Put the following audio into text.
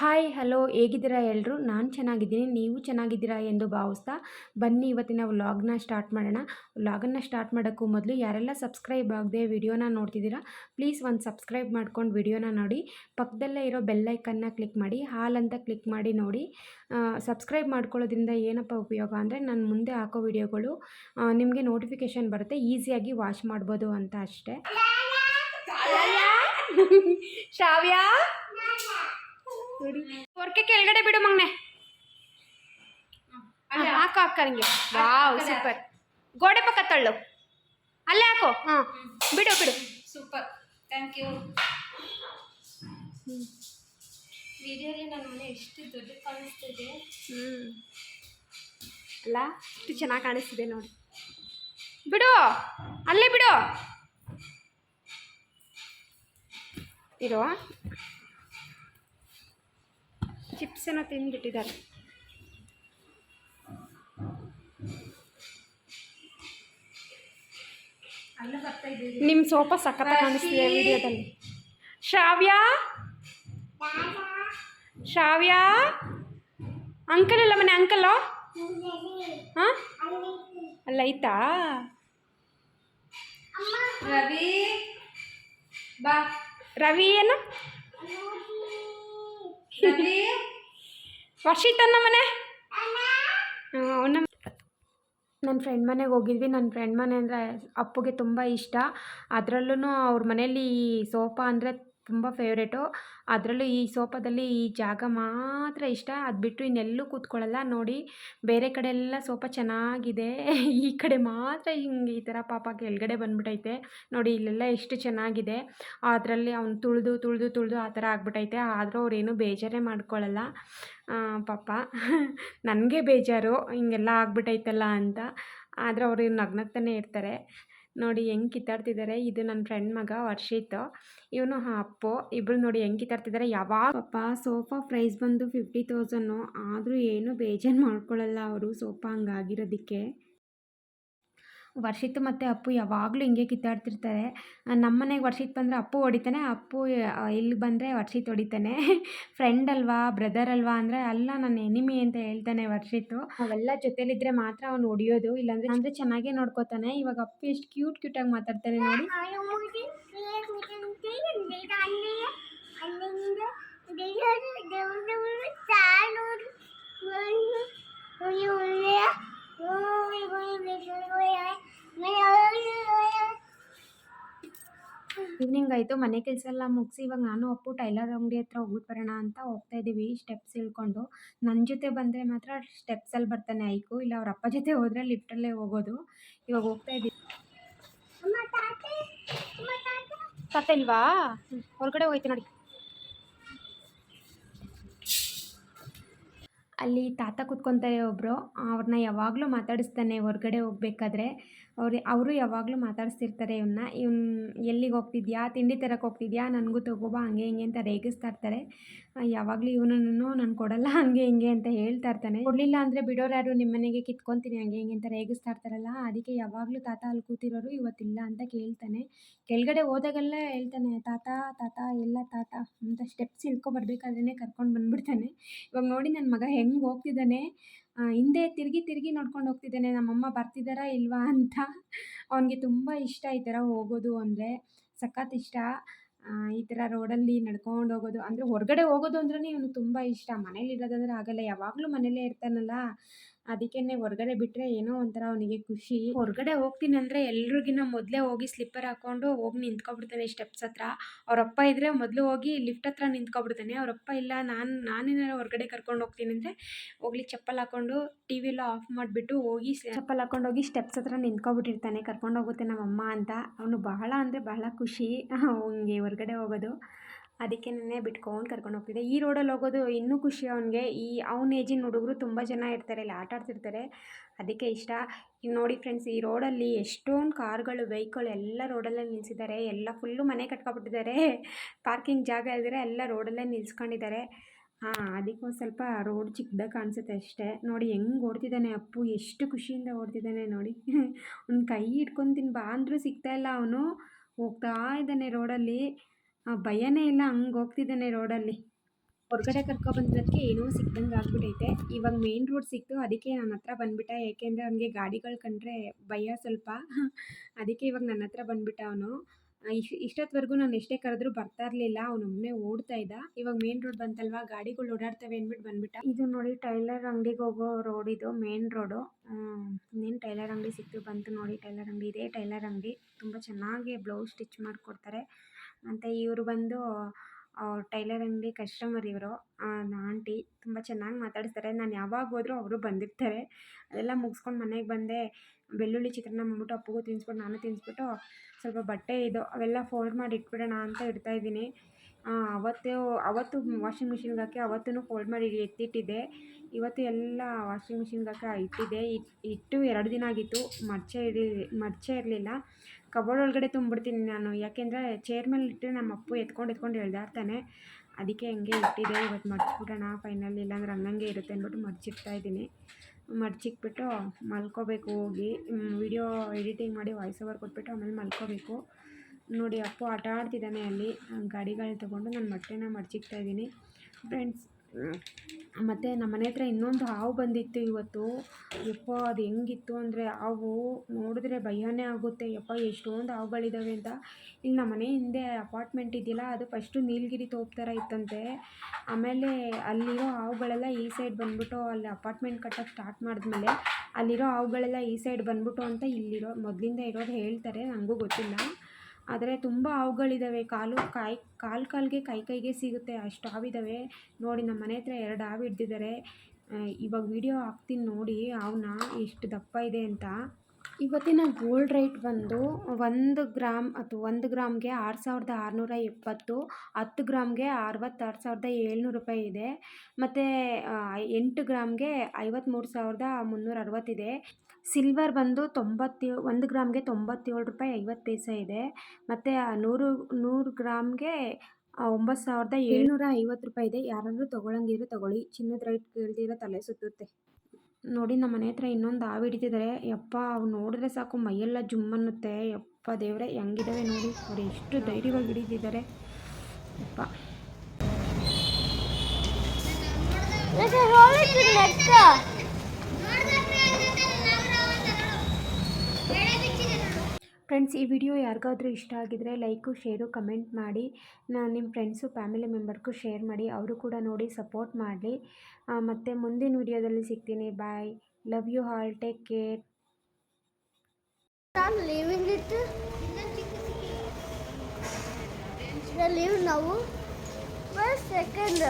Hi hello ಹೇಗಿದ್ದೀರಾ ಎಲ್ಲರೂ ನಾನು ಚೆನ್ನಾಗಿದ್ದೀನಿ. ನೀವು ಚೆನ್ನಾಗಿದ್ದೀರಾ ಎಂದು ಭಾವಿಸ್ತಾ ಬನ್ನಿ ಇವತ್ತಿನ ವ್ಲಾಗ್ನ ಸ್ಟಾರ್ಟ್ ಮಾಡೋಣ. ವ್ಲಾಗನ್ನು ಸ್ಟಾರ್ಟ್ ಮಾಡೋಕ್ಕೂ ಮೊದಲು ಯಾರೆಲ್ಲ ಸಬ್ಸ್ಕ್ರೈಬ್ ಆಗದೆ ವಿಡಿಯೋನ ನೋಡ್ತಿದ್ದೀರಾ ಪ್ಲೀಸ್ ಒಂದು ಸಬ್ಸ್ಕ್ರೈಬ್ ಮಾಡ್ಕೊಂಡು ವಿಡಿಯೋನ ನೋಡಿ. ಪಕ್ಕದಲ್ಲೇ ಇರೋ ಬೆಲ್ಲೈಕನ್ನ ಕ್ಲಿಕ್ ಮಾಡಿ, ಹಾಲ್ ಅಂತ ಕ್ಲಿಕ್ ಮಾಡಿ ನೋಡಿ. ಸಬ್ಸ್ಕ್ರೈಬ್ ಮಾಡ್ಕೊಳ್ಳೋದ್ರಿಂದ ಏನಪ್ಪ ಉಪಯೋಗ ಅಂದರೆ ನಾನು ಮುಂದೆ ಹಾಕೋ ವಿಡಿಯೋಗಳು ನಿಮಗೆ ನೋಟಿಫಿಕೇಷನ್ ಬರುತ್ತೆ ಈಸಿಯಾಗಿ ವಾಚ್ ಮಾಡ್ಬೋದು ಅಂತ ಅಷ್ಟೇ. ಶಾವ್ಯ ನೋಡಿ. ಹೊರಕೆ ಕೆಳಗಡೆ ಬಿಡು ಮಗ್ನೆ. ಹಾಕು ಹಾಕ ನಿಂಗೆ ವಾವ್ ಸೂಪರ್. ಗೋಡೆ ಪಕ್ಕ ತಳ್ಳು. ಅಲ್ಲೇ ಹಾಕು. ಹಾಂ ಬಿಡು ಬಿಡು. ಸೂಪರ್. ಥ್ಯಾಂಕ್ ಯು ವಿಡಿಯೋಲಿ ನನ್ನ ಮನೆ ಎಷ್ಟು ದೊಡ್ಡ ಕಾಣಿಸ್ತಿದೆ. ಹ್ಞೂ ಅಲ್ಲ ಎಷ್ಟು ಚೆನ್ನಾಗಿ ಕಾಣಿಸ್ತಿದೆ ನೋಡಿ. ಬಿಡು ಅಲ್ಲೇ ಬಿಡು. ಇರೋ ಚಿಪ್ಸನ್ನು ತಿಂದು ತಿಂದ್ಬಿಟ್ಟಿದ್ದಾರೆ. ನಿಮ್ಮ ಸೋಫಾ ಸಖತ್ತ ಕಾಣಿಸ್ತಿದೆ ವಿಡಿಯೋದಲ್ಲಿ. ಶ್ರಾವ್ಯ? ಶ್ರಾವ್ಯ? ಅಂಕಲ್ ಇಲ್ಲ ಮನೆ ಅಂಕಲ್ಲೋ ಹಾಂ? ಅಲ್ಲ ಐತಾ? ರವಿ ಬಾ. ರವಿ ಏನು? ವರ್ಷಿತನ ಮನೆ? ನನ್ನ ಫ್ರೆಂಡ್ ಮನೆಗೆ ಹೋಗಿದ್ವಿ. ನನ್ನ ಫ್ರೆಂಡ್ ಮನೆ ಅಂದರೆ ಅಪ್ಪುಗೆ ತುಂಬ ಇಷ್ಟ. ಅದರಲ್ಲೂ ಅವ್ರ ಮನೇಲಿ ಈ ಸೋಫಾ ಅಂದರೆ ತುಂಬ ಫೇವ್ರೇಟು. ಅದರಲ್ಲೂ ಈ ಸೋಫಾದಲ್ಲಿ ಈ ಜಾಗ ಮಾತ್ರ ಇಷ್ಟ. ಅದು ಬಿಟ್ಟು ಇನ್ನೆಲ್ಲೂ ಕೂತ್ಕೊಳ್ಳಲ್ಲ. ನೋಡಿ, ಬೇರೆ ಕಡೆ ಎಲ್ಲ ಸೋಫಾ ಚೆನ್ನಾಗಿದೆ. ಈ ಕಡೆ ಮಾತ್ರ ಹಿಂಗೆ ಈ ಥರ ಪಾಪ ಕೆಳಗಡೆ ಬಂದ್ಬಿಟ್ಟೈತೆ ನೋಡಿ, ಇಲ್ಲೆಲ್ಲ ಎಷ್ಟು ಚೆನ್ನಾಗಿದೆ. ಅದರಲ್ಲಿ ಅವ್ನು ತುಳಿದು ತುಳಿದು ತುಳಿದು ಆ ಥರ ಆಗ್ಬಿಟ್ಟೈತೆ ಆದರೂ ಅವ್ರೇನು ಬೇಜಾರೇ ಮಾಡ್ಕೊಳ್ಳಲ್ಲ. ಪಾಪ. ನನಗೆ ಬೇಜಾರು. ಹಿಂಗೆಲ್ಲ ಆಗ್ಬಿಟ್ಟೈತಲ್ಲ ಅಂತ. ಆದರೆ ಅವರು ನಗ್ನಗ್ತಾನೆ ಇರ್ತಾರೆ. ನೋಡಿ ಹೆಂಗೆ ಕಿತ್ತಾಡ್ತಿದ್ದಾರೆ ಇದು ನನ್ನ ಫ್ರೆಂಡ್ ಮಗ ವರ್ಷಿತ್ ಇವನು ಅಪ್ಪು. ಇಬ್ಬರು ನೋಡಿ ಹೆಂಗೆ ಕಿತ್ತಾಡ್ತಿದ್ದಾರೆ ಯಾವಾಗ ಸೋಫಾ ಪ್ರೈಸ್ ಬಂದು ಫಿಫ್ಟಿ ತೌಸನ್ನು ಆದರೂ ಏನು ಬೇಜಾರು ಮಾಡ್ಕೊಳ್ಳಲ್ಲ ಅವರು ಸೋಫಾ ಹಂಗಾಗಿರೋದಕ್ಕೆ. ವರ್ಷಿತ್ ಮತ್ತು ಅಪ್ಪು ಯಾವಾಗಲೂ ಹಿಂಗೆ ಕಿತ್ತಾಡ್ತಿರ್ತಾರೆ. ನಮ್ಮ ಮನೆಗೆ ವರ್ಷಿತ್ ಬಂದರೆ ಅಪ್ಪು ಹೊಡಿತಾನೆ ಅಪ್ಪು ಇಲ್ಲಿ ಬಂದರೆ ವರ್ಷಿತ್ ಹೊಡಿತಾನೆ. ಫ್ರೆಂಡ್ ಅಲ್ವಾ ಬ್ರದರ್ ಅಲ್ವಾ ಅಂದರೆ ಅಲ್ಲ ನನ್ನ ಎನಿಮಿ ಅಂತ ಹೇಳ್ತಾನೆ ವರ್ಷಿತ್ತು. ಅವೆಲ್ಲ ಜೊತೆಲಿದ್ರೆ ಮಾತ್ರ ಅವ್ನು ಹೊಡಿಯೋದು ಇಲ್ಲಾಂದರೆ ಅಂದರೆ ಚೆನ್ನಾಗೇ ನೋಡ್ಕೋತಾನೆ. ಇವಾಗ ಅಪ್ಪು ಎಷ್ಟು ಕ್ಯೂಟ್ ಕ್ಯೂಟಾಗಿ ಮಾತಾಡ್ತಾನೆ ನೋಡಿ. ಈವ್ನಿಂಗ್ ಆಯಿತು. ಮನೆ ಕೆಲಸ ಎಲ್ಲ ಮುಗಿಸಿ ಇವಾಗ ನಾನು ಅಪ್ಪು ಟೈಲರ್ ಅಂಗಡಿ ಹತ್ರ ಹೋಗ್ಬಿಟ್ಟು ಬರೋಣ ಅಂತ ಹೋಗ್ತಾ ಇದ್ದೀವಿ. ಸ್ಟೆಪ್ಸ್ ಇಳ್ಕೊಂಡು ನನ್ನ ಜೊತೆ ಬಂದರೆ ಮಾತ್ರ ಸ್ಟೆಪ್ಸಲ್ಲಿ ಬರ್ತಾನೆ ಐಕು. ಇಲ್ಲ ಅವ್ರ ಅಪ್ಪ ಜೊತೆ ಹೋದರೆ ಲಿಫ್ಟಲ್ಲೇ ಹೋಗೋದು. ಇವಾಗ ಹೋಗ್ತಾ ಇದ್ದೀವಿ. ತಾತ ಇಲ್ವಾ ಹ್ಮ್, ಹೊರಗಡೆ ಹೋಯ್ತು ನೋಡಿ. ಅಲ್ಲಿ ತಾತ ಕೂತ್ಕೊತಾರೆ ಒಬ್ಬರು ಅವ್ರನ್ನ ಯಾವಾಗಲೂ ಮಾತಾಡಿಸ್ತಾನೆ ಹೊರಗಡೆ ಹೋಗ್ಬೇಕಾದ್ರೆ. ಅವ್ರು, ಅವರು ಯಾವಾಗಲೂ ಮಾತಾಡಿಸ್ತಿರ್ತಾರೆ ಇವನ್ನ ಇವ್ನು ಎಲ್ಲಿಗೆ ಹೋಗ್ತಿದ್ಯಾ? ತಿಂಡಿ ತರಕ್ಕೆ ಹೋಗ್ತಿದ್ಯಾ? ನನಗೂ ತಗೋಬಾ ಹಂಗೆ ಹಿಂಗೆ ಅಂತ ರೇಗಿಸ್ತಾ ಇರ್ತಾರೆ. ಯಾವಾಗಲೂ ಇವನನ್ನು ನಾನು ಕೊಡಲ್ಲ, ಹಂಗೆ ಹಿಂಗೆ ಅಂತ ಹೇಳ್ತಾ ಇರ್ತಾನೆ. ಕೊಡಲಿಲ್ಲ ಅಂದರೆ ಬಿಡೋರು ಯಾರು ನಿಮ್ಮ ಮನೆಗೆ ಕಿತ್ಕೊತೀನಿ, ಹಂಗೆ ಹಿಂಗೆ ಅಂತ ರೇಗಿಸ್ತಾ ಇರ್ತಾರಲ್ಲ, ಅದಕ್ಕೆ ಯಾವಾಗಲೂ ತಾತ ಅಲ್ಲಿ ಕೂತಿರೋರು ಇವತ್ತಿಲ್ಲ ಅಂತ ಕೇಳ್ತಾನೆ. ಕೆಳಗಡೆ ಹೋದಾಗೆಲ್ಲ ಹೇಳ್ತಾನೆ, ತಾತ ತಾತ, ಎಲ್ಲ ತಾತ ಅಂತ ಸ್ಟೆಪ್ಸ್ ಇಳ್ಕೊಬರ್ಬೇಕಾದ್ರೇ ಕರ್ಕೊಂಡು ಬಂದ್ಬಿಡ್ತಾನೆ. ಇವಾಗ ನೋಡಿ ನನ್ನ ಮಗ ಹೆಂಗೆ ಹೋಗ್ತಿದ್ದಾನೆ. ಹಿಂದೆ ತಿರುಗಿ ತಿರುಗಿ ನೋಡ್ಕೊಂಡು ಹೋಗ್ತಿದ್ದಾನೆ. ನಮ್ಮಮ್ಮ ಬರ್ತಿದ್ದಾರಾ ಇಲ್ವಾ ಅಂತ. ಅವನಿಗೆ ತುಂಬ ಇಷ್ಟ ಈ ಥರ ಹೋಗೋದು ಅಂದರೆ, ಸಖತ್ ಇಷ್ಟ. ಈ ಥರ ರೋಡಲ್ಲಿ ನಡ್ಕೊಂಡು ಹೋಗೋದು ಅಂದರೆ, ಹೊರಗಡೆ ಹೋಗೋದು ಅಂದ್ರೆ ಇವನು ತುಂಬ ಇಷ್ಟ. ಮನೇಲಿ ಇರೋದಂದ್ರೆ ಆಗಲ್ಲ. ಯಾವಾಗಲೂ ಮನೇಲೇ ಇರ್ತಾನಲ್ಲ. ಅದಕ್ಕೇ ಹೊರಗಡೆ ಬಿಟ್ಟರೆ ಏನೋ ಒಂಥರ ಅವನಿಗೆ ಖುಷಿ. ಹೊರಗಡೆ ಹೋಗ್ತೀನಿ ಅಂದರೆ ಎಲ್ರಿಗಿನ ಮೊದಲೇ ಹೋಗಿ ಸ್ಲಿಪ್ಪರ್ ಹಾಕ್ಕೊಂಡು ಹೋಗಿ ನಿಂತ್ಕೊಬಿಡ್ತಾನೆ ಸ್ಟೆಪ್ಸ್ ಹತ್ರ. ಅವರಪ್ಪ ಇದ್ದರೆ ಮೊದಲು ಹೋಗಿ ಲಿಫ್ಟ್ ಹತ್ರ ನಿಂತ್ಕೊಬಿಡ್ತಾನೆ. ಅವರಪ್ಪ ಇಲ್ಲ ನಾನು ನಾನೇನಾರು ಹೊರಗಡೆ ಕರ್ಕೊಂಡು ಹೋಗ್ತೀನಿ ಅಂದರೆ ಹೋಗ್ಲಿ ಚಪ್ಪಲ್ ಹಾಕ್ಕೊಂಡು ಟಿ ವಿ ಎಲ್ಲ ಆಫ್ ಮಾಡಿಬಿಟ್ಟು ಹೋಗಿ ಚಪ್ಪಲ್ ಹಾಕೊಂಡು ಹೋಗಿ ಸ್ಟೆಪ್ಸ್ ಹತ್ರ ನಿಂತ್ಕೊಬಿಟ್ಟಿರ್ತಾನೆ. ಕರ್ಕೊಂಡು ಹೋಗುತ್ತೆ ನಮ್ಮಮ್ಮ ಅಂತ. ಅವನು ಬಹಳ ಅಂದರೆ ಬಹಳ ಖುಷಿ. ಅವನಿಗೆ ಹೊರಗಡೆ ಹೋಗೋದು. ಅದಕ್ಕೆ ನೆನೆ ಬಿಟ್ಕೊಂಡು ಕರ್ಕೊಂಡು ಹೋಗ್ತಿದ್ದೆ. ಈ ರೋಡಲ್ಲಿ ಹೋಗೋದು ಇನ್ನೂ ಖುಷಿ ಅವನಿಗೆ. ಈ ಅವ್ನ ಏಜಿನ ಹುಡುಗರು ತುಂಬ ಜನ ಇರ್ತಾರೆ, ಇಲ್ಲಿ ಆಟ ಆಡ್ತಿರ್ತಾರೆ. ಅದಕ್ಕೆ ಇಷ್ಟ. ನೋಡಿ ಫ್ರೆಂಡ್ಸ್ ಈ ರೋಡಲ್ಲಿ ಎಷ್ಟೊಂದು ಕಾರ್ಗಳು ವೆಹಿಕಲ್ ಎಲ್ಲ ರೋಡಲ್ಲೇ ನಿಲ್ಲಿಸಿದ್ದಾರೆ ಎಲ್ಲ ಫುಲ್ಲು ಮನೆ ಕಟ್ಕೊಬಿಟ್ಟಿದ್ದಾರೆ. ಪಾರ್ಕಿಂಗ್ ಜಾಗ ಇಲ್ದಿರ ಎಲ್ಲ ರೋಡಲ್ಲೇ ನಿಲ್ಸ್ಕೊಂಡಿದ್ದಾರೆ. ಹಾಂ, ಅದಕ್ಕೆ ಒಂದು ಸ್ವಲ್ಪ ರೋಡ್ ಚಿಕ್ಕದಾಗ ಕಾಣಿಸುತ್ತೆ ಅಷ್ಟೇ. ನೋಡಿ ಹೆಂಗೆ ಓಡ್ತಿದ್ದಾನೆ ಅಪ್ಪು. ಎಷ್ಟು ಖುಷಿಯಿಂದ ಓಡ್ತಿದ್ದಾನೆ ನೋಡಿ. ಅವ್ನ ಕೈ ಹಿಡ್ಕೊತೀನಿ ಬಾ ಅಂದರೂ ಸಿಗ್ತಾ ಇಲ್ಲ ಅವನು. ಹೋಗ್ತಾ ಇದ್ದಾನೆ ರೋಡಲ್ಲಿ ಭಯನೇ ಇಲ್ಲ, ಹಂಗೆ ಹೋಗ್ತಿದ್ದಾನೆ ರೋಡಲ್ಲಿ. ಹೊರಗಡೆ ಕರ್ಕೊಬಂದಿರೋದಕ್ಕೆ ಏನೋ ಸಿಕ್ಕಂಗೆ ಆಗ್ಬಿಟ್ಟೈತೆ ಇವಾಗ ಮೇನ್ ರೋಡ್ ಸಿಕ್ತು, ಅದಕ್ಕೆ ನನ್ನ ಹತ್ರ ಬಂದ್ಬಿಟ್ಟ. ಏಕೆಂದರೆ ಅವನಿಗೆ ಗಾಡಿಗಳು ಕಂಡ್ರೆ ಭಯ ಸ್ವಲ್ಪ. ಅದಕ್ಕೆ ಇವಾಗ ನನ್ನ ಹತ್ರ ಬಂದ್ಬಿಟ್ಟ ಅವನು. ಇಶ್ ಇಷ್ಟೊತ್ತವರೆಗೂ ನಾನು ಎಷ್ಟೇ ಕರೆದ್ರೂ ಬರ್ತಾ ಇರಲಿಲ್ಲ. ಅವನು ಒಮ್ಮೆ ಓಡ್ತಾ ಇದ್ದ. ಇವಾಗ ಮೇನ್ ರೋಡ್ ಬಂತಲ್ವಾ, ಗಾಡಿಗಳು ಓಡಾಡ್ತವೆ ಅಂದ್ಬಿಟ್ಟು ಬಂದ್ಬಿಟ್ಟ. ಇದು ನೋಡಿ ಟೈಲರ್ ಅಂಗಡಿಗೆ ಹೋಗೋ ರೋಡ್ ಇದು, ಮೇನ್ ರೋಡು. ಇನ್ನೇನು ಟೈಲರ್ ಅಂಗಡಿ ಸಿಕ್ತು ಬಂತು ನೋಡಿ. ಟೈಲರ್ ಅಂಗಡಿ, ಇದೇ ಟೈಲರ್ ಅಂಗಡಿ. ತುಂಬ ಚೆನ್ನಾಗಿ ಬ್ಲೌಸ್ ಸ್ಟಿಚ್ ಮಾಡಿಕೊಡ್ತಾರೆ. ಮತ್ತು ಇವರು ಬಂದು ಟೈಲರ್ ಅಂಗಡಿ ಕಸ್ಟಮರ್ ಇವರು ಆಂಟಿ ತುಂಬ ಚೆನ್ನಾಗಿ ಮಾತಾಡಿಸ್ತಾರೆ. ನಾನು ಯಾವಾಗ ಹೋದರೂ ಅವರು ಬಂದಿರ್ತಾರೆ. ಅದೆಲ್ಲ ಮುಗಿಸ್ಕೊಂಡು ಮನೆಗೆ ಬಂದೆ. ಬೆಳ್ಳುಳ್ಳಿ ಚಿತ್ರಾನ್ನ ಮಾಡ್ಬಿಟ್ಟು ಅಪ್ಪಗೂ ತಿನ್ನಿಸ್ಬಿಟ್ಟು ನಾನು ತಿನ್ಸ್ಬಿಟ್ಟು ಸ್ವಲ್ಪ ಬಟ್ಟೆ ಇದು ಅವೆಲ್ಲ ಫೋಲ್ಡ್ ಮಾಡಿ ಇಟ್ಬಿಡೋಣ ಅಂತ ಇಡ್ತಾ ಇದ್ದೀನಿ. ಅವತ್ತು ಅವತ್ತು ವಾಷಿಂಗ್ ಮಿಷಿನ್ಗೆ ಹಾಕಿ ಅವತ್ತೂ ಫೋಲ್ಡ್ ಮಾಡಿ ಎತ್ತಿಟ್ಟಿದ್ದೆ. ಇವತ್ತು ಎಲ್ಲ ವಾಷಿಂಗ್ ಮಿಷಿನ್ಗೆ ಹಾಕಿ ಇಟ್ಟಿದ್ದೆ. ಇಟ್- ಇಟ್ಟು ಎರಡು ದಿನ ಆಗಿತ್ತು. ಮರ್ಚೆ ಇರಲಿ, ಮರ್ಚೆ ಇರಲಿಲ್ಲ. ಕಬೋರ್ಡ್ ಒಳಗಡೆ ತುಂಬಿಡ್ತೀನಿ ನಾನು. ಯಾಕೆಂದರೆ ಚೇರ್ ಮೇಲೆ ಇಟ್ಟರೆ ನಮ್ಮ ಅಪ್ಪು ಎತ್ಕೊಂಡು ಎತ್ಕೊಂಡು ಎಳ್ದಾಡ್ತಾನೆ ಅದಕ್ಕೆ ಹಂಗೆ ಇಟ್ಟಿದೆ ಇವತ್ತು ಮರ್ಚಿಬಿಡೋಣ ಫೈನಲ್ ಇಲ್ಲಾಂದ್ರೆ ಹಂಗಂಗೆ ಇರುತ್ತೆ ಅಂದ್ಬಿಟ್ಟು ಮರ್ಚಿಡ್ತಾ ಇದ್ದೀನಿ. ಮಡ್ಚಿಕ್ಬಿಟ್ಟು ಮಲ್ಕೋಬೇಕು ಹೋಗಿ ವಿಡಿಯೋ ಎಡಿಟಿಂಗ್ ಮಾಡಿ ವಾಯ್ಸ್ ಓವರ್ ಕೊಟ್ಬಿಟ್ಟು ಆಮೇಲೆ ಮಲ್ಕೋಬೇಕು. ನೋಡಿ, ಅಪ್ಪು ಆಟ ಆಡ್ತಿದ್ದಾನೆ ಅಲ್ಲಿ. ಗಾಡಿಗಳು ತೊಗೊಂಡು ನಾನು ಮೊಟ್ಟೆನ ಮಡ್ಚಿಕ್ತಾ ಇದ್ದೀನಿ. ಫ್ರೆಂಡ್ಸ್ ಮತ್ತು ನಮ್ಮ ಮನೆ ಹತ್ರ ಇನ್ನೊಂದು ಹಾವು ಬಂದಿತ್ತು ಇವತ್ತು. ಯಪ್ಪ, ಅದು ಹೆಂಗಿತ್ತು ಅಂದರೆ ಹಾವು ನೋಡಿದ್ರೆ ಭಯನೇ ಆಗುತ್ತೆ. ಯಪ್ಪ, ಎಷ್ಟೊಂದು ಹಾವುಗಳಿದ್ದಾವೆ ಅಂತ. ಇಲ್ಲಿ ನಮ್ಮ ಮನೆ ಹಿಂದೆ ಅಪಾರ್ಟ್ಮೆಂಟ್ ಇದೆಯಲ್ಲ, ಅದು ಫಸ್ಟು ನೀಲಗಿರಿ ತೋಪ್ ಥರ ಇತ್ತಂತೆ. ಆಮೇಲೆ ಅಲ್ಲಿರೋ ಹಾವುಗಳೆಲ್ಲ ಈ ಸೈಡ್ ಬಂದುಬಿಟ್ಟು ಅಲ್ಲಿ ಅಪಾರ್ಟ್ಮೆಂಟ್ ಕಟ್ಟೋಕ್ಕೆ ಸ್ಟಾರ್ಟ್ ಮಾಡಿದ್ಮೇಲೆ ಅಲ್ಲಿರೋ ಹಾವುಗಳೆಲ್ಲ ಈ ಸೈಡ್ ಬಂದ್ಬಿಟ್ಟು ಅಂತ ಇಲ್ಲಿರೋ, ಮೊದಲಿಂದ ಇರೋರು ಹೇಳ್ತಾರೆ ನನಗೂ ಗೊತ್ತಿಲ್ಲ. ಆದರೆ ತುಂಬ ಹಾವುಗಳಿದ್ದಾವೆ. ಕಾಲು ಕಾಯಿ, ಕಾಲು ಕಾಲಿಗೆ ಕೈ ಕೈಗೆ ಸಿಗುತ್ತೆ. ಅಷ್ಟು ಹಾವಿದ್ದಾವೆ. ನೋಡಿ, ನಮ್ಮ ಮನೆ ಹತ್ರ ಎರಡು ಹಾವು ಹಿಡ್ದಿದ್ದಾರೆ. ಇವಾಗ ವಿಡಿಯೋ ಹಾಕ್ತೀನಿ ನೋಡಿ. ಹಾವನ್ನ ಎಷ್ಟು ದಪ್ಪ ಇದೆ ಅಂತ. ಇವತ್ತಿನ ಗೋಲ್ಡ್ ರೇಟ್ ಬಂದು ಒಂದು ಗ್ರಾಮ್ ಅಥವಾ ಒಂದು ಗ್ರಾಮ್ಗೆ ಆರು ಸಾವಿರದ ಆರುನೂರ ಇಪ್ಪತ್ತು ಹತ್ತು ಗ್ರಾಮ್ಗೆ ಅರವತ್ತಾರು ಸಾವಿರದ ಏಳ್ನೂರು ರೂಪಾಯಿ ಇದೆ. ಮತ್ತು ಎಂಟು ಗ್ರಾಮ್ಗೆ ಐವತ್ತ್ಮೂರು ಸಾವಿರದ ಮುನ್ನೂರ ಅರವತ್ತಿದೆ. ಸಿಲ್ವರ್ ಬಂದು ತೊಂಬತ್ತೇಳು ಒಂದು ಗ್ರಾಮ್ಗೆ ತೊಂಬತ್ತೇಳು ರೂಪಾಯಿ ಐವತ್ತು ಪೈಸೆ ಇದೆ. ಮತ್ತು ನೂರು ನೂರು ಗ್ರಾಮ್ಗೆ ಒಂಬತ್ತು ಸಾವಿರದ ಏಳ್ನೂರ ಐವತ್ತು ರೂಪಾಯಿ ಇದೆ. ಯಾರಾದರೂ ತೊಗೊಳಂಗಿದ್ರೆ ತೊಗೊಳ್ಳಿ. ಚಿನ್ನದ ರೇಟ್ ಕೇಳ್ದಿರ ತಲೆ ಸುತ್ತುತ್ತೆ. ನೋಡಿ ನಮ್ಮ ಮನೆ ಹತ್ರ ಇನ್ನೊಂದು ಹಾವು ಹಿಡಿತಿದ್ದಾರೆ ಯಪ್ಪ, ಅವು ನೋಡಿದ್ರೆ ಸಾಕು, ಮೈಯೆಲ್ಲ ಜುಮ್ ಅನ್ನುತ್ತೆ. ಯಪ್ಪ ದೇವರೇ, ಹೆಂಗಿದಾವೆ ನೋಡಿ. ಅವ್ರು ಎಷ್ಟು ಧೈರ್ಯವಾಗಿ ಹಿಡಿದಿದ್ದಾರೆ. ಯಪ್ಪ. ಫ್ರೆಂಡ್ಸ್, ಈ ವಿಡಿಯೋ ಯಾರಿಗಾದರೂ ಇಷ್ಟ ಆಗಿದ್ರೆ ಲೈಕು, ಶೇರು, ಕಮೆಂಟ್ ಮಾಡಿ. ನಾನು ನಿಮ್ಮ ಫ್ರೆಂಡ್ಸು, ಫ್ಯಾಮಿಲಿ ಮೆಂಬರ್ಗೂ ಶೇರ್ ಮಾಡಿ. ಅವರು ಕೂಡ ನೋಡಿ ಸಪೋರ್ಟ್ ಮಾಡಲಿ. ಮತ್ತು ಮುಂದಿನ ವಿಡಿಯೋದಲ್ಲಿ ಸಿಗ್ತೀನಿ. Bye love you all take care leave ನಾವು ಸೆಕೆಂಡ್